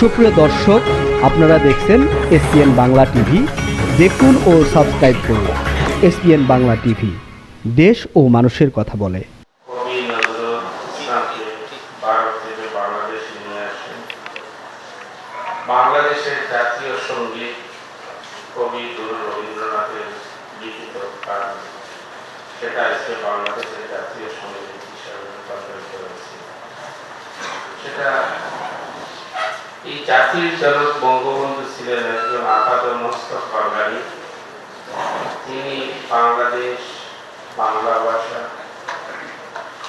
সুপ্রিয় দর্শক, আপনারা দেখছেন এসপিএন বাংলা টিভি। দেখুন ও সাবস্ক্রাইব করুন এসপিএন বাংলা টিভি। দেশ ও মানুষের কথা বলে। বাংলাদেশের জাতীয় সংগীত কবি রবীন্দ্রনাথের লিখিত সেটা আজকে বাংলাদেশের জাতীয় সংগীত হিসাবে রূপান্তরিত হয়েছে। সেটা এই জনক বঙ্গবন্ধু ছিলেন একজন আপাত মস্তক তিনি বাংলাদেশ, বাংলা ভাষা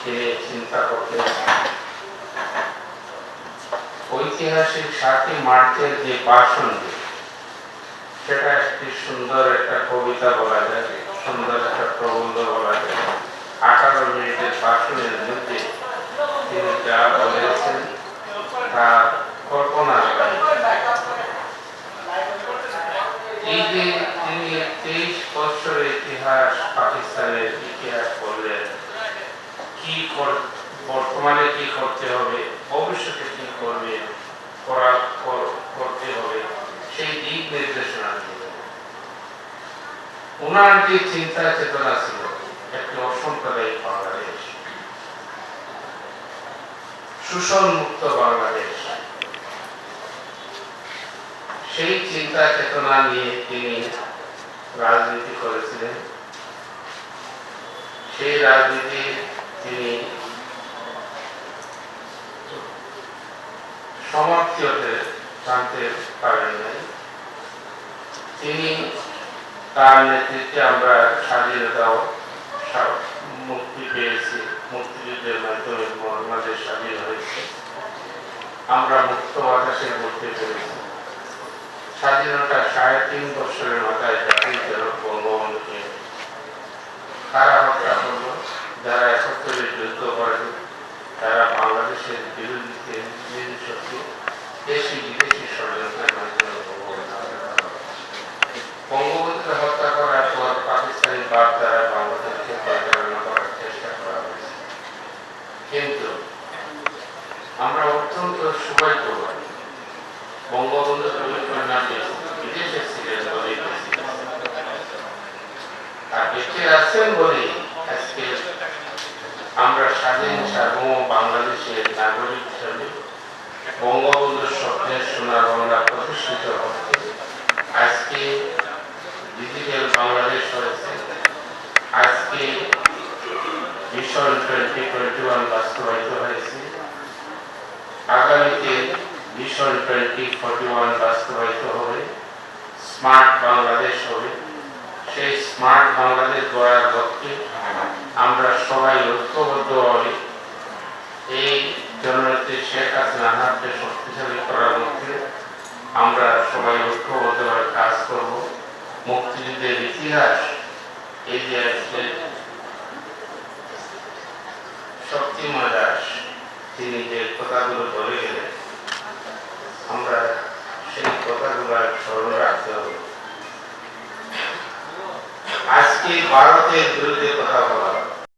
তিনি চিন্তা করতেন। ঐতিহাসিক সাতই মার্চের যে ভাষণ, সেটা একটি সুন্দর একটা কবিতা বলা যায়, সুন্দর একটা প্রবন্ধ বলা যায় আঠারো মিনিটের ভাষণের মধ্যে তিনি যা বলেছেন তা কল্পনা করেন এই যে তিনি তেইশ বছরের ইতিহাস, পাকিস্তানের ইতিহাস বললেন কি বর্তমানে কি করতে হবে? ভবিষ্যতে কি করবে? করা করতে হবে। সেই দিক নির্দেশনা ওনার যে চিন্তা চেতনা ছিল, একটি অসাম্প্রদায়িক বাংলাদেশ। শোষণ মুক্ত বাংলাদেশ। সেই চিন্তা চেতনা নিয়ে তিনি রাজনীতি সেই রাজনীতি তিনি সমাপ্তি হতে জানতে পারেন নাই। তিনি তার নেতৃত্বে আমরা স্বাধীনতা মুক্তি পেয়েছি। মুক্তিযুদ্ধের মাধ্যমে বাংলাদেশ স্বাধীন হয়েছে। আমরা মুক্ত বাতাসে ঘুরতে পেরেছি স্বাধীনতা সাড়ে তিন বছরের মাথায় জাতির জনক বঙ্গবন্ধুকে কারা হত্যা বাংলাদেশের বিরোধীতে বিরোধী শক্তি দেশি বিদেশি ষড়যন্ত্রের মাধ্যমে বঙ্গবন্ধু। বঙ্গবন্ধুকে হত্যা করার পর পাকিস্তানি বাদ দ্বারা বাংলাদেশকে পরিচালনা করার চেষ্টা করা হয়েছে কিন্তু আমরা অত্যন্ত সৌভাগ্যবান বঙ্গবন্ধু রবীন্দ্রনাথ বিদেশে ছিলেন বলেই। আর বেঁচে আছেন বলেই আজকে আমরা স্বাধীন, সার্বভৌম বাংলাদেশের নাগরিক হিসেবে বঙ্গবন্ধুর স্বপ্নের সোনার বাংলা প্রতিষ্ঠিত আজকে ডিজিটাল বাংলাদেশ হয়েছে। আজকে মিশন টোয়েন্টি টোয়েন্টি ওয়ান বাস্তবায়িত হয়েছে। আগামীতে মিশন টোয়েন্টি ফোর্টি ওয়ান বাস্তবায়িত হবে। স্মার্ট বাংলাদেশ হবে। সেই স্মার্ট বাংলাদেশ গড়ার লক্ষ্যে আমরা সবাই ঐক্যবদ্ধভাবে এই জননেত্রী শেখ হাসিনা হাতকে শক্তিশালী করার লক্ষ্যে আমরা সবাই ঐক্যবদ্ধভাবে কাজ করব। মুক্তিযুদ্ধের ইতিহাস, এই যে আজকে শক্তিময় দাস তিনি যে কথাগুলো বলে গেলেন, আমরা সেই কথাগুলো স্মরণ রাখতে হবে। আজকে ভারতের বিরুদ্ধে কথা